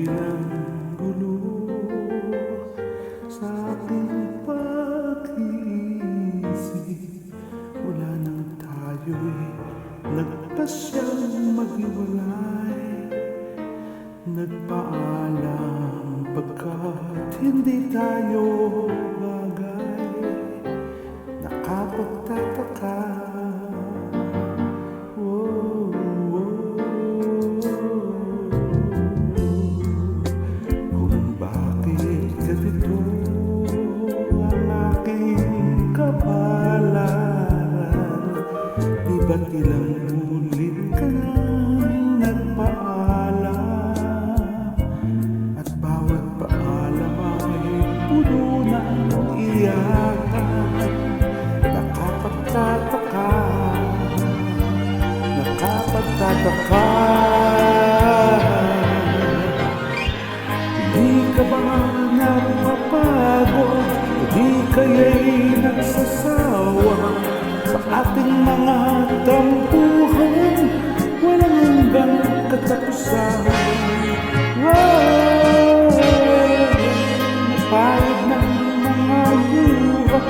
ilang gulo sa aking pag-iisip. Mula nang tayo'y nagpasyang maghiwalay. Nagpaalam pagkat hindi tayo ba napapagod? Hindi kaya'y nagsasawa Sa ating mga tampuhan Walang hanggang katapusan Wow! Napayag ng mga luha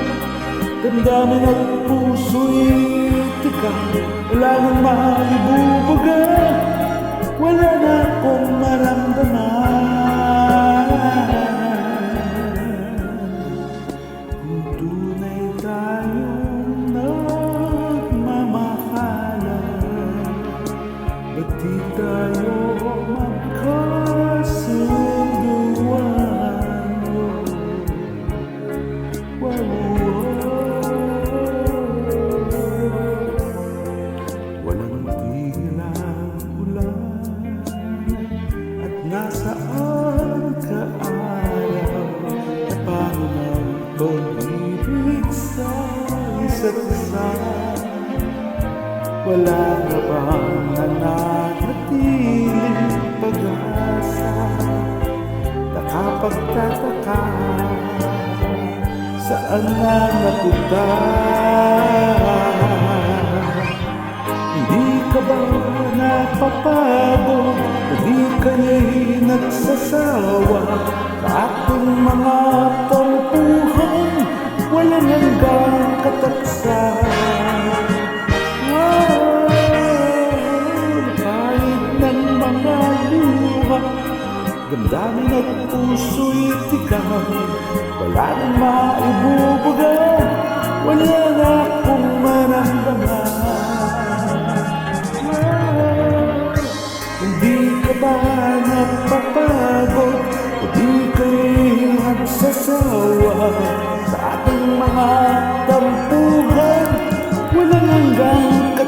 Damdamin at puso'y tikang Wala nang maibubuga Wala na akong At nasaan ka araw Na ng pag-ibig sa isa't isa Wala na bang nananatiling pag-asa Nakapagtataka Saan na napunta napapagod Hindi kaya'y nagsasawa Sa ating mga tampuhan Walang hanggang katapusan Wow! Kahit ng mga luha Damdamin at puso'y tigang Wala nang maibubuga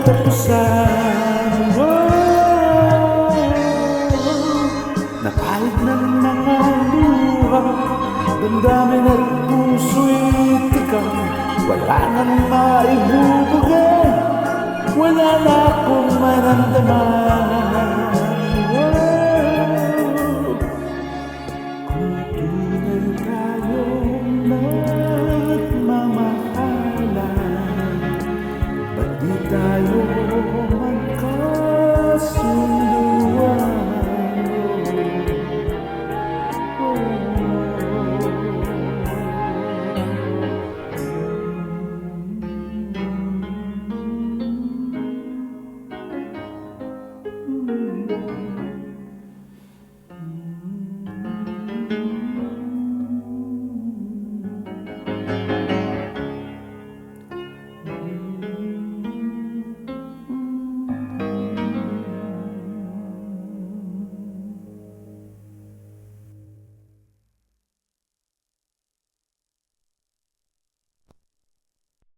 katapusan Wow! Na ng mga luha Damdamin at puso'y tikang Wala nang maibubuga Wala na akong maramdaman